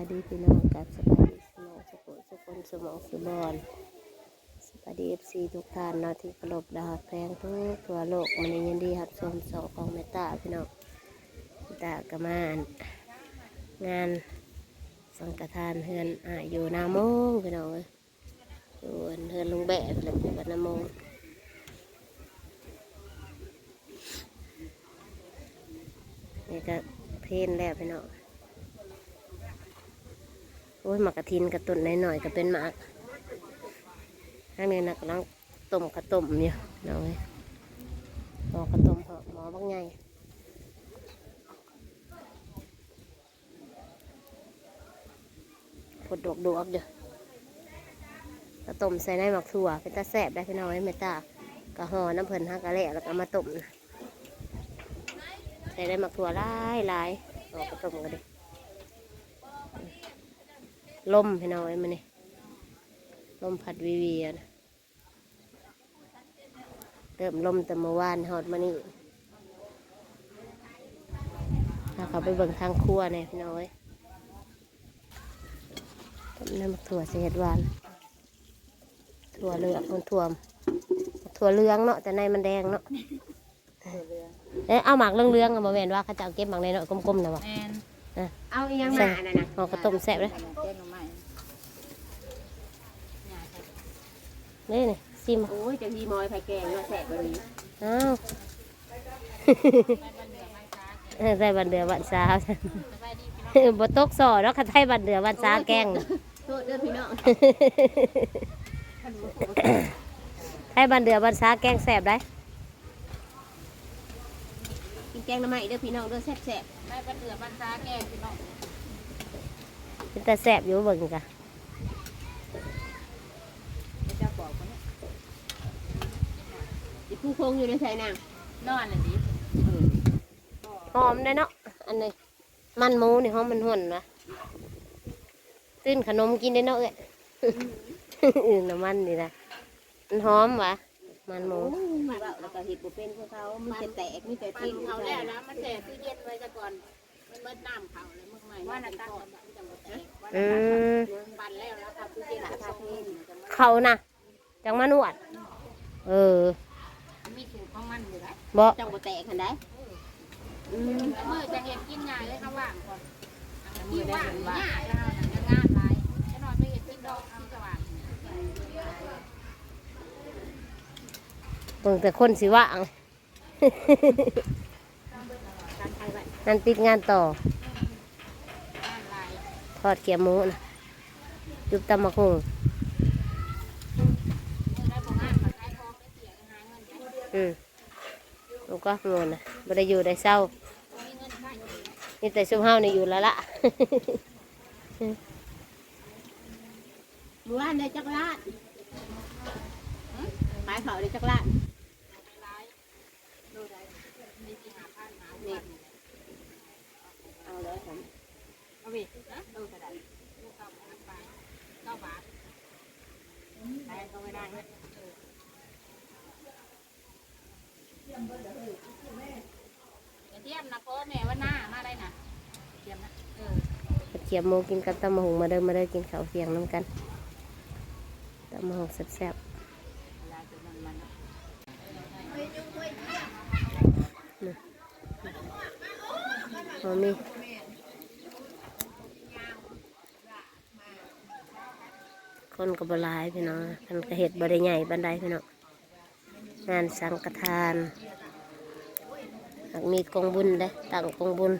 ายดีพี่น้องกับสบายดีสมองสุขสุขนสมองสุบอนสบายดีเอฟซีทุกท่านเนาที่เคารพดาแพงทุกทั่วโลกมันยินดีครับชมสองของเมตาพี่น้องเมตากระมานงานสังฆทานเฮือนอ่าอยู่นาโมงพี่น้องอยู่เฮือนลุงแบะเลยอยู่บ้านนาโมงนี่ก็เพลนแล้วพี่น้อง โอ้ยหมักกระทินกระตุนหน่อยๆก็เป็นหมากข้างในนักำลังต้มกระต้มอยู่น้อยหมอกระต้มเหาะหมอบางไงปวดดวกดวกๆอยู่กระต้มใส่ในหมักถั่วเป็นตาแสบได้พี่น้องไอ้ยเมตากระหอน้ำเพลินฮักกะเละแล้วก็มาต้มใส่ในหมักถั่วหลายหลายๆเอกระต้มกันดิ ลมให้น้อยมันนี่ลมพัดวีวีอะนะเริ่มลมแต่เมื่อวานหอดมานี่ถ้าเขาไปเบิ่งทางครัวเนี่ยพี่น้อยต้มน้ำถั่วเสียดหวาน ถั่วเหลืองมันถั่วถั่วเหลืองเนาะแต่ในมันแดงเนาะเอ๊ะเอาหมากเรื่องๆอะมาแม่นว่าเขาจะเอาเก็บหมากในเนาะกลมๆนะวะแมนเอาอีหยังมาอันนั้นนะเอากระต้มแซ่บเลย แกงห น่อไม้นี่นี่ซิมโอ้ยเจะทีมอยไผ่แกงเนาะแสบแบบนี้อ้าวเออได้บันเดือบันสาวบ่ตกสอแล้วคันไทยบันเดือบันสาแกงโทษเด้อพี่น้องไทยบันเดือบันสาแกงแสบได้กินแกงหน้ำไม้เด้อพี่น้องเด้อแซ่บไม่บันเดือบันซาแกงพี่น้องเป็นแต่แสบอยู่เบิ่งกะจะบอกว่าเนี่ย ๆอีผู้คงอยู่ในใส่นางนอนน่ะดิหอมได้เนาะอันนี้มันหมูนี่หอมมันหุ่นวะตื้นขนมกินได้เนาะเอ้ยอื่นน้ำมันนี่นะมันหอมวะมันหมูโอ้ยมาแล้วแล้วก็เห็ดบ่เป็นพวกเขามันจะแตกมีแต่มันติ้งเขาแล้วนะมันแช่ตู้เย็นไว้ซะก่อนมันเบิดน้ำเขาเลยเมื่อไหร่ว่าน่ะตั้งมันจะหมดแตกว่าอืมบันแล้วแล้วครับตู้เย็นอะครับนี่เขานะจังมานวด เออ มีสูตรของมันอยู่แล้วบ่จังบ่แตกหันได้อืมเมื่อจะเห็นกินง่ายเลยครับว่างก่อนกินว่างง่ายแล้วจะงานไรจะนอนไม่เห็นกินดอกกินสว่างเบิ่งแต่คนสิว่างการไทยไว้นั่นติดงานต่องานไรทอดเกี๊ยวหมูนะยุบตำมะฮุงได้ของงานม ลูกก็โงนนะบ่ได้อยู่ได้เศร้านี่แต่ซุมเฮานี่อยู่แล้วละหมู่บ้านได้จักรลาดขายเขาได้จักรลาดร้ายดูได้มีสี่หาพันหานี่นี่เอาเลยผมเอาไปนะดูกระดาษเก้าบาทไปเก้าบาทได้ก็ไม่ได้ นะเทียมนะพ่อแม่ว่าหน้ามาได้นะเทียมนะเออเกี๊ยวหมูกินกับตำมะฮงมาเด้อมาเด้อกินข้าวเที่ยงน้ำกันตำมะฮงแซ่บเวลามีคนก็บลายพี่น้องกันกระเห็ดบริใหญ่บันไดพี่น้องงานสังฆทาน หากมีกองบุญเลยต่างกองบุญ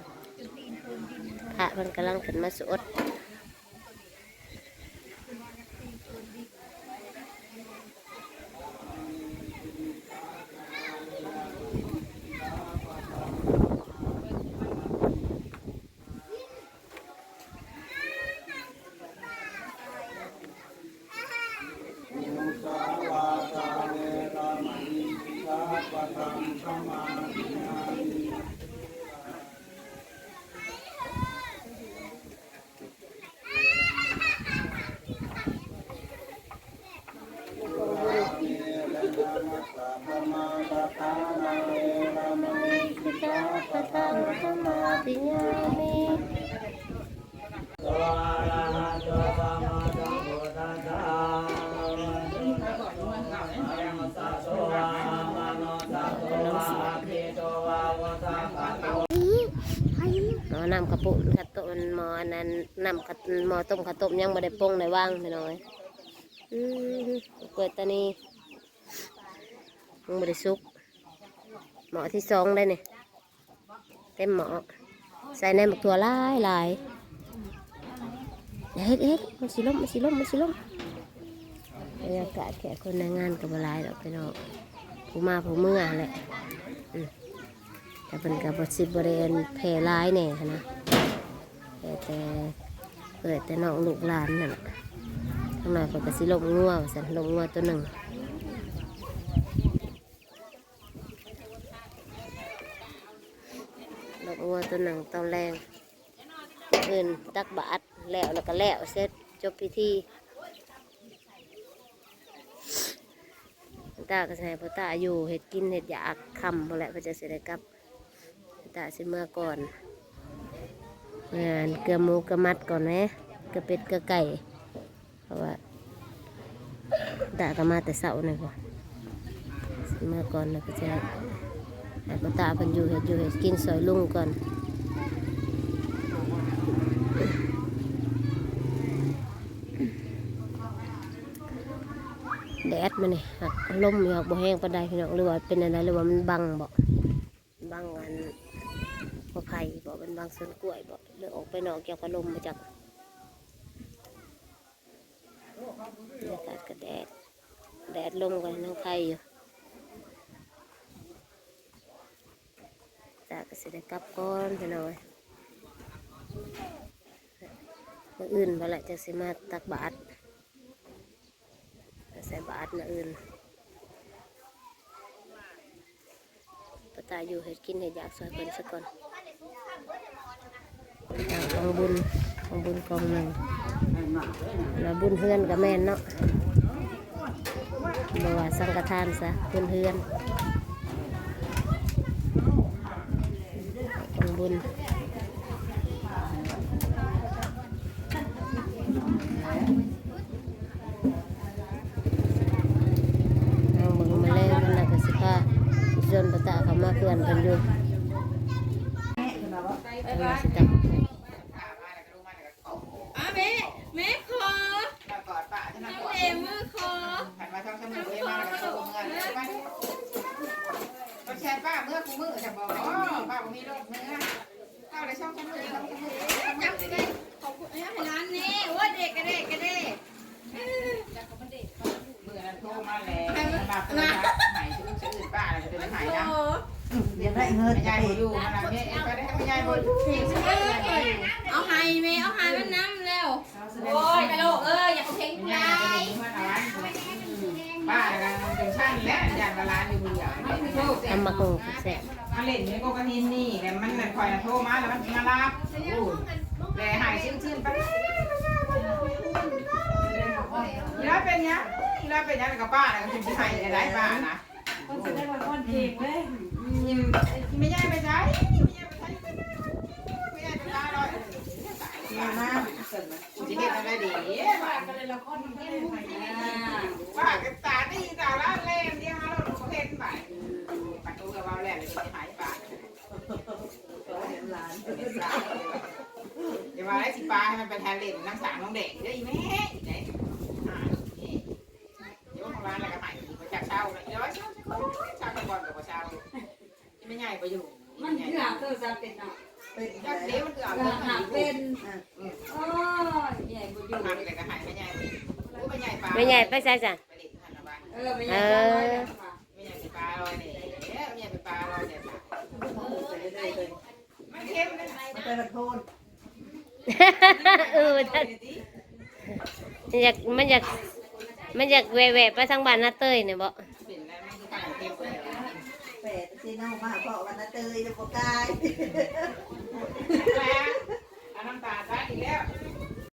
พระมันกำลังขึ้นมาสวด Tolong arahan doa. น้ำกระปุกกระตุนหมออันนั้นน้ำกระหมอต้มกระต้มยังไม่ได้ปรุงได้ว่างไปหน่อยอืมเปิดตอนนี้ยังไม่ได้สุกหมอที่สองได้เนี่ยเต็มหมอใส่ในหมกถั่วลายหลายเฮ็ดเฮ็ดมันสิล่มมันสิล่มมันสิล่มบรรยากาศแขกคนในงานกับบหลายดอกไปเนาะผู้มาผู้เมื่อแหละ แต่เป็นกับบสิบบริเวณแพร่ร้ายแน่หั้นะแต่แต่เปิดแต่น้องลูกหลานนั่นแหละข้างหน้าเปิดกระสิลมงัวสันลมงัวตัวหนึ่งลมงัวตัวหนึ่งตอนแรงเงินตักบาทแล้วแล้วก็แล้วเสร็จจบพิธีตาก็ใส่พ่อตาอยู่เห็ดกินเห็ดอยากคำพอแหละเพื่อจะเสร็จกลับ ตาสิเมื่อก่อนงานเกลือหมูเกลือมัดก่อนไหมเกลือเป็ดเกลือไก่เพราะว่าตาก็มาแต่เสาร์นี่ก่อนเมื่อก่อนแล้วก็จะให้พ่ตาเพิ่นอยู่เห็ดอยู่เห็ดกินซอยลุงก่อนแดดมันนี่หักลมอยู่หักบ่แห้งปานใดพี่น้องหรือว่าเป็นอะไรหรือว่ามันบังบ่บังอัน บ่ไผ่บ่เป็นบังส่วนกล้วยบ่หรือออกไปนอกเกี่ยวกับลมมาจากบรรยากาศก็แดด แดดลมกันนั่งไข่อยู่ตาก็สิได้กลับก่อนพี่น้องเอ้ยมื้ออื่นบ่ละจะสิมาตักบาตรใส่บาทนะอื่นปตาอยู่เห็ดกินเห็ดอยากซอยเพิ่นสักก่อน กองบุญกองบุญกองหนึ่งแล้วบุญเฮือนกับแม่นเนาะบว่าสังฆทานซะบุญเฮือนกองบุญเอาเบิ่งมาแล้วมันน่ะก็สิพาสิชวนปะตะเขามาเพื่อนกันอยู่เอามาสิจับ อะแม่แม่ขอก อดป้าจะมากอด เอ็มมือขอ หันมาช่องสมุนเลยมาแล้วก็ส่งเงินเลยป้า ก็แชร์ป้าเมื่อกูมือจะบอกอ๋อป้าผมมีรถเมื่อเข้าในช่องสมุนช่องสมุนจับไปเลยขอบคุณไอ้ร้านนี้ว่าเด็กกระเด็กกระเด็กเมื่อนั้นโทรมาแล้วมาเพื่อนหายชื่อชื่อป้าอะไรจะเป็นหายนะโอ้อยาได้เงินยายบ่อยู่มาแล้วเนี่ยก็ได้ไม่ยายบ่อยู่เอาไฮเมเอาไฮมันน้ำ ล้วยายมาร้านอยู่มือเดียวทำมากงแสบมาเล่นนี่ก็กระทินนี่แต่มันคอยโทรมาแล้วมันมารับแต่หายชื่นๆไปอีร้อยเป็นยังอีร้อยเป็นยังกับป้าเนี่ยก็เป็นไทยได้ป้านะคนจะได้วันวันเก่งเลยไม่ใช่ไม่ใช่ไม่ใช่ไม่ใช่ไม่ใช่ป้าลอยมามากูจะเห็นอะไรดีป้าก็เลยละครมันก็เลยใหม่นะป้ากับตาดีตาละเล่มเดียวเราเห็นไปประตูกับเราแหละเลยจะหายป้า เห็นหลาน เดี๋ยวมาได้ สิป้าให้มันเป็นแทนเล่นน้ำสางน้องเด็กเดี๋ยวอีแม่ไหนเดี๋ยวของร้านอะไรกันใหม่มาจากเช่าเลยเดี๋ยวเช่าเช่าเช่าก่อนกับเช่าไม่ใหญ่ไปอยู่มันเกือบตัวจะเป็นอะเป็นจากเดี๋ยวมันเกือบเกือบหักเป็นโอ้ยใหญ่บุญอยู่หักแต่ก็หายไม่ใหญ่ไปไม่ใหญ่ปลาไม่ใหญ่ไปใส่จ้ะไปเล่นหันละบ้านเออไม่ใหญ่จะร้อยแล้วค่ะไม่ใหญ่เป็นปลาลอยเนี่ยไม่ใหญ่เป็นปลาลอยเนี่ยไปเรื่อยเลยมันเค็มนะมันไปกระโทน เออท่านมันอยากมันอยากมันอยากแหวะไปทางบ้านนาเต้ยเนี่ยบ่แล้วมันคือข้าวเค็มเลยแปดซีน้องมาเพราะวันนั้นเตยจะปกายแล้วเอาน้ำตาลใส่อีกแล้ว